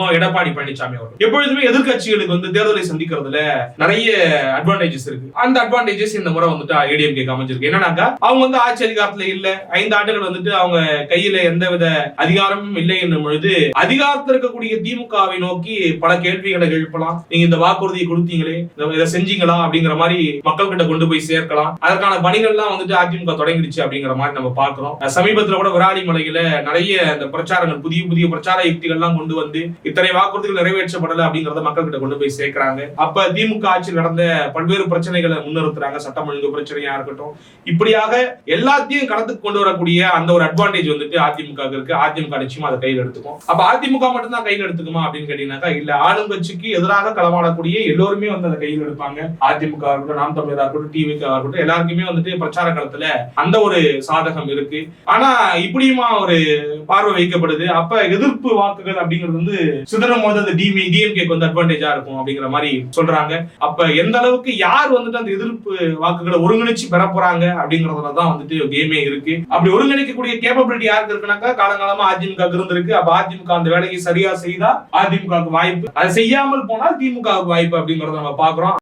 பக்கம் எடப்பாடி பழனிசாமி அவர்கள். எப்பொழுதுமே எதிர்கட்சிகளுக்கு வந்து தேர்தலை சந்திக்கிறதுல நிறைய அட்வான்டேஜஸ் இருக்கு. அந்த அட்வான்டேஜஸ் இந்த முறை வந்துட்டு ஏடிஎம்கே அமைஞ்சிருக்கு. என்னன்னாக்கா அவங்க வந்து ஆட்சி அதிகாரத்துல இல்ல. ஐந்து ஆண்டுகள் வந்துட்டு அவங்க கையில எந்தவித அதிகாரமும் இல்லை என்னும் பொழுது அதிகாரத்தில் இருக்கக்கூடிய திமுகவை நோக்கி பல கேள்விகளை எழுப்பலாம். நீங்க இந்த வாக்குறுதியை கொடுத்தீங்களே இதை செஞ்சீங்களா அப்படிங்கிற மாதிரி மக்கள் கிட்ட கொண்டு போய் சேர்க்கலாம். அதற்கான பணிகள்லாம் வந்துட்டு அதிமுக தொடங்கிடுச்சு அப்படிங்கிற மாதிரி நம்ம பார்க்கிறோம். சமீபத்துல கூட விராலி மலையில நிறைய இந்த பிரச்சாரங்கள் புதிய புதிய பிரச்சார யுக்திகள்லாம் கொண்டு வந்து இத்தனை வாக்குறுதிகள் நிறைவேற்றப்படல அப்படிங்கறத மக்கள் கிட்ட கொண்டு போய் சேர்க்கிறாங்க. அப்ப திமுக ஆட்சியில் நடந்த பல்வேறு பிரச்சனைகளை முன்னிறுத்துறாங்க. சட்டம் ஒழுங்கு பிரச்சனையா இருக்கட்டும். இப்படியாக எல்லாத்தையும் களத்துக்கு கொண்டு வரக்கூடிய அந்த ஒரு அட்வான்டேஜ் வந்துட்டு அதிமுக இருக்கு. அதிமுக நிச்சயமா அதை கையில் எடுத்துக்கும். அப்ப அதிமுக மட்டும்தான் கையில் எடுத்துக்குமா அப்படின்னு கேட்டீங்கன்னாக்கா இல்ல ஆளுங்கட்சிக்கு எதிராக களமாடக்கூடிய எல்லோருமே வந்து அதை கையில் எடுப்பாங்க. அதிமுக இருக்கட்டும் நாம் தமிழரா இருக்கட்டும் டிவிக்கா இருக்கட்டும் எல்லாருக்குமே வந்துட்டு பிரச்சார களத்துல அந்த ஒரு சாதகம் இருக்கு. ஆனா இப்படியுமா ஒரு பார்வை வைக்கப்படுது. அப்ப எதிர்ப்பு வாக்குகள் அப்படிங்கிறது வந்து சிதறும் போது அந்த டிவி டிஎம்கேக்கு வந்து அட்வான்டேஜா இருக்கும் அப்படிங்கிற மாதிரி சொல்றாங்க. அப்ப எந்த அளவுக்கு யார் வந்துட்டு அந்த எதிர்ப்பு வாக்குகளை ஒருங்கிணைச்சு பெற போறாங்க அப்படிங்கறதுல தான் வந்துட்டு கேமே இருக்கு. அப்படி ஒருங்கிணைக்கக்கூடிய கேப்பபிலிட்டி யாருக்கு இருக்குனாக்கா காலங்காலமா அதிமுக இருந்திருக்கு. அப்ப அதிமுக அந்த வேலையை சரியா செய்தா அதிமுக வாய்ப்பு. அதை செய்யாமல் போனால் திமுக வாய்ப்பு அப்படிங்கறத நம்ம பாக்குறோம்